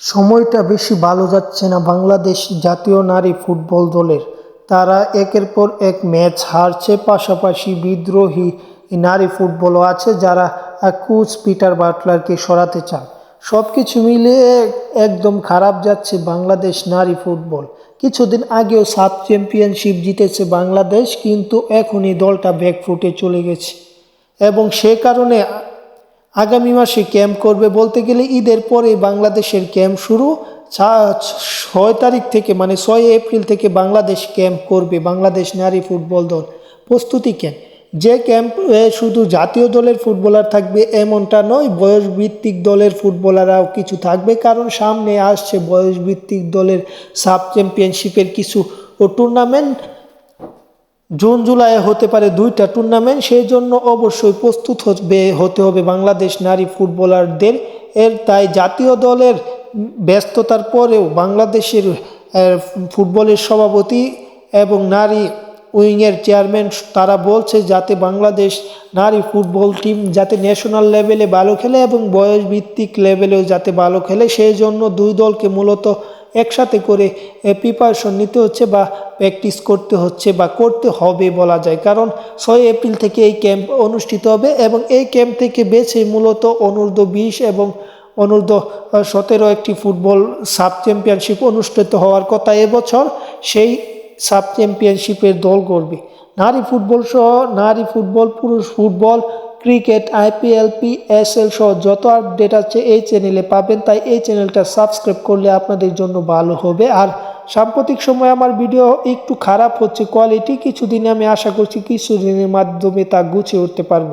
সময়টা বেশি ভালো যাচ্ছে না বাংলাদেশ জাতীয় নারী ফুটবল দলের। তারা একের পর এক ম্যাচ হারছে, পাশাপাশি বিদ্রোহী নারী ফুটবলও আছে যারা কোচ পিটার বাটলারকে সরাতে চান সব কিছু মিলিয়ে একদম খারাপ যাচ্ছে বাংলাদেশ নারী ফুটবল। কিছুদিন আগেও সাব চ্যাম্পিয়নশিপ জিতেছে বাংলাদেশ, কিন্তু এখনই দলটা ব্যাকফুটে চলে গেছে। এবং সে কারণে আগামী মাসে ক্যাম্প করবে বলতে গেলে ঈদের পরে বাংলাদেশের ক্যাম্প শুরু। ছয় তারিখ থেকে মানে ছয় এপ্রিল থেকে বাংলাদেশ ক্যাম্প করবে বাংলাদেশ নারী ফুটবল দল। প্রস্তুতি ক্যাম্প। যে ক্যাম্পে শুধু জাতীয় দলের ফুটবলার থাকবে এমনটা নয়, বয়সভিত্তিক দলের ফুটবলাররাও কিছু থাকবে। কারণ সামনে আসছে বয়সভিত্তিক দলের সাব চ্যাম্পিয়নশিপের কিছু টুর্নামেন্ট জুন, জুলাই হতে পারে দুইটা টুর্নামেন্ট সেই জন্য অবশ্যই প্রস্তুত হবে, হতে হবে বাংলাদেশ নারী ফুটবলারদের। এর তাই জাতীয় দলের ব্যস্ততার পরেও বাংলাদেশের ফুটবলের সভাপতি এবং নারী উইংয়ের চেয়ারম্যান তারা বলছে, যাতে বাংলাদেশ নারী ফুটবল টিম যাতে ন্যাশনাল লেভেলে ভালো খেলে এবং বয়সভিত্তিক লেভেলেও যাতে ভালো খেলে, সেই জন্য দুই দলকে মূলত একসাথে করে প্রিপারেশন নিতে হচ্ছে বা প্র্যাকটিস করতে হচ্ছে বা করতে হবে বলা যায়। কারণ ছয় এপ্রিল থেকে এই ক্যাম্প অনুষ্ঠিত হবে এবং এই ক্যাম্প থেকে বেছে মূলত অনূর্ধ্ব বিশ এবং অনূর্ধ্ব সতেরো একটি ফুটবল সাব চ্যাম্পিয়নশিপ অনুষ্ঠিত হওয়ার কথা এবছর সেই সাব চ্যাম্পিয়নশিপের দল করবে নারী ফুটবল সহ নারী ফুটবল, পুরুষ ফুটবল, ক্রিকেট আইপিএল পিএসএল সহ যত আপডেট আছে এই চ্যানেলে পাবেন। তাই এই চ্যানেলটা সাবস্ক্রাইব করলে আপনাদের জন্য ভালো হবে। আর সাম্প্রতিক সময় আমার ভিডিও একটু খারাপ হচ্ছে কোয়ালিটি কিছুদিনে আমি আশা করছি কিছুদিনের মাধ্যমে তা গুছিয়ে উঠতে পারব।